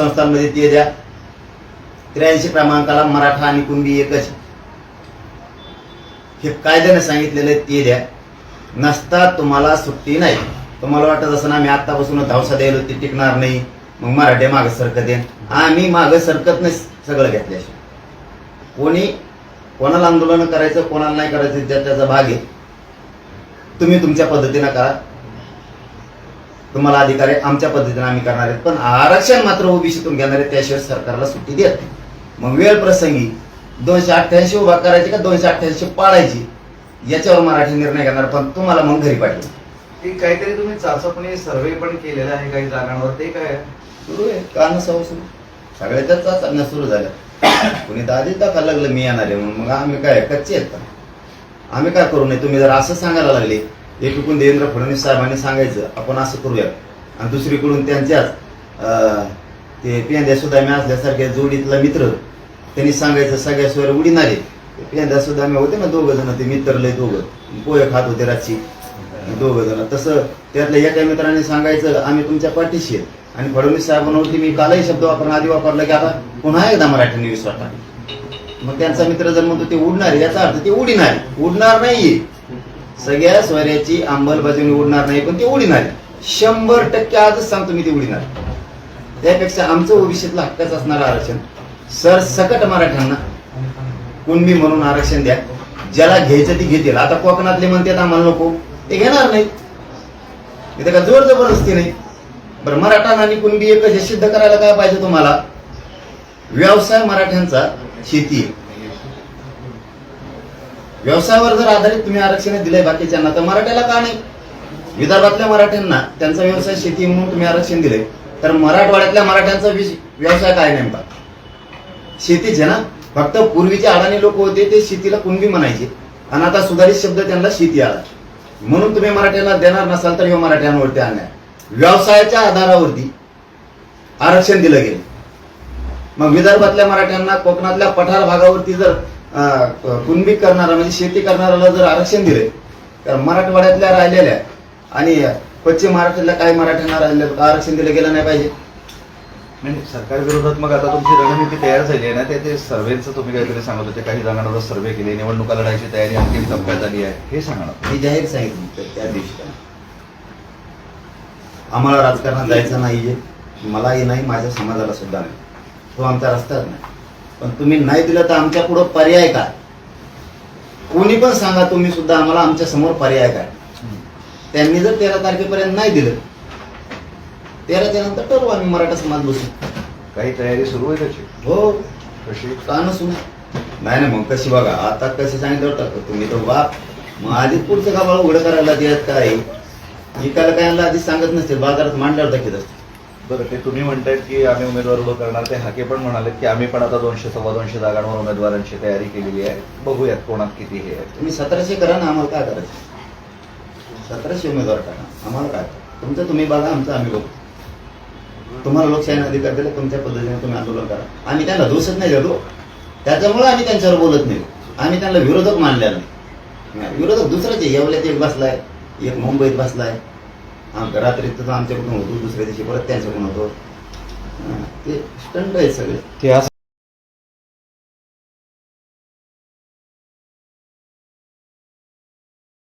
संस्थांमध्ये ते द्या. त्र्याऐंशी क्रमांकाला मराठा आणि कुंभी एकच. हे कायद्याने सांगितलेलं आहे ते द्या. नसता तुम्हाला सुट्टी नाही. तुम्हाला वाटत असं ना मी आत्तापासून धावसा द्यायला ते टिकणार नाही मग मराठे मागं सरकत येईन आम्ही मागं सरकत नाही सगळं घेतल्याशिवाय. कोणी कोणाला आंदोलन करायचं कोणाला नाही करायचं त्या त्याचा भाग आहे. तुम्ही तुमच्या पद्धतीनं करा. तुम्हाला अधिकार आहे आमच्या पद्धतीने आम्ही करणार आहेत. पण आरक्षण मात्र ओबीसीतून घेणार आहे त्याशिवाय सरकारला सुट्टी देत नाही. मग वेळ प्रसंगी दोनशे अठ्ठ्याऐंशी उभा करायची का दोनशे अठ्ठ्याऐंशी पाळायची? याच्यावर मराठी निर्णय घेणार पण तुम्हाला मग घरी पाठवू. की काहीतरी तुम्ही चाचपणी सर्वे पण केलेला आहे काही जागांवर ते काय? सुरू आहे. का नसावं सुरू? सगळ्याच्याच चाचण्या सुरू झाल्या. कुणी तर आधीच लागलं मी येणार आहे म्हणून. मग आम्ही काय कच्चे आहेत आम्ही काय करू नये? तुम्ही जर असं सांगायला लागले एकीकडून देवेंद्र फडणवीस साहेबांनी सांगायचं आपण असं करूयात. आणि दुसरीकडून त्यांच्याच ते पेंद्या मी असल्यासारख्या जोडीतला मित्र त्यांनी सांगायचं सगळ्या सोयरे उडीणारे पेंद्या सुद्धा मी होते ना दोघं जण ते मित्र लय दोघं. पोहे खात होते रातची. दोघं जण. तसं त्यातल्या एका मित्राने सांगायचं आम्ही तुमच्या पाठीशी आहेत. आणि फडणवीस साहेबांवरती मी कालही शब्द वापरणं आधी वापरला की आता पुन्हा एकदा मराठीने विश्वास टाक मग त्यांचा मित्र जर म्हणतो ते उडणार आहे, याचा अर्थ ते उडीणार आहे. उडणार नाहीये. सगळ्या सोयऱ्याची अंमलबजावणी उडणार नाही पण ती उडणार. आहे. शंभर टक्के आजच सांगतो मी ती उडणार. आहे. त्यापेक्षा आमचं भविष्यातलं हक्काच असणार आरक्षण. सर सकट मराठ्यांना कुणबी म्हणून आरक्षण द्या. ज्याला घ्यायचं ती घेतील. आता कोकणातले म्हणतात आम्हाला नको. ते घेणार नाही. इथे का जोर जबरदस्ती नाही. बरं मराठा आणि कुणबी एक हे सिद्ध करायला काय पाहिजे तुम्हाला? व्यवसाय मराठ्यांचा शेती आहे. व्यवसायावर जर आधारित तुम्ही आरक्षण दिलंय बाकीच्यांना तर मराठ्याला का नाही? विदर्भातल्या मराठ्यांना त्यांचा व्यवसाय शेती म्हणून तुम्ही आरक्षण दिले तर मराठवाड्यातल्या मराठ्यांचा व्यवसाय काय नेमका? शेतीच आहे ना? फक्त पूर्वीचे अडाणी लोक होते ते शेतीला कुणबी म्हणायचे. आणि आता सुधारित शब्द त्यांना शेती आला. म्हणून तुम्ही मराठ्यांना देणार नसाल तर हे मराठ्यांवरती अन्याय. व्यवसायाच्या आधारावरती आरक्षण दिलं गेलं. मग विदर्भातल्या मराठ्यांना कोकणातल्या पठार भागावरती जर कुणबी करणारा म्हणजे शेती करणाऱ्याला जर आरक्षण दिले तर मराठवाड्यातल्या राहिलेल्या आणि पश्चिम महाराष्ट्रातल्या काही मराठ्यांना राहिलेलं आरक्षण दिलं गेलं नाही पाहिजे म्हणजे सरकार विरोधात मग आता तुमची रणनीती तयार झाली आहे ना ते ते सर्वेचं तुम्ही काहीतरी सांगत होते काही जणांवर सर्वे केले निवडणुका लढायची तयारी अंतिम टप्प्यात आली आहे हे सांगा ना. मी जाहीर सांगितलं त्या- दिवशी. आम्हाला राजकारणात जायचं नाहीये मलाही नाही माझ्या समाजाला सुद्धा नाही तो आमचा रस्ताच नाही. पण तुम्ही नाही दिलं तर आमच्या पुढं पर्याय काय? कोणी पण सांगा तुम्ही सुद्धा आम्हाला आमच्यासमोर पर्याय काय? त्यांनी जर तेरा तारखेपर्यंत नाही दिलं तेराच्या नंतर ठरवू आम्ही मराठा समाज बसू. काही तयारी सुरू आहे त्याची? हो. कशी? का नसू? नाही ना मग कशी बघा आता कशी सांगितलं होतं तुम्ही तर वा मग आधी पुढचं का मला उघडं करायला देत काय? विकायला काय आणलं आधी सांगत नसते बाजारात मांडल्यावर दाखवत असते बरं ते तुम्ही म्हणतायत की आम्ही उमेदवार उभं करणार. ते हाके पण म्हणाले की आम्ही पण आता दोनशे सव्वा दोनशे जागांवर उमेदवारांची तयारी केलेली आहे. बघूयात कोणात किती हे आहे तुम्ही सतराशे करा ना आम्हाला काय करायचं? सतराशे उमेदवार टाका आम्हाला काय? तुमचं तुम्ही बघा आमचं आम्ही बघू. तुम्हाला लोकशाहीने अधिकार दिला तुमच्या पद्धतीने तुम्ही आंदोलन करा. आम्ही त्यांना दोषच नाही देतो. त्याच्यामुळे आम्ही त्यांच्यावर बोलत नाही. आम्ही त्यांना विरोधक मानले नाही. विरोधक दुसराच येवल्यात एक बसलाय एक मुंबईत बसलाय. आमच्या तर आमच्याकडून होतो दुसऱ्या दिवशी परत त्यांच्याकडून होतो. ते स्टंट आहे सगळे. ते असं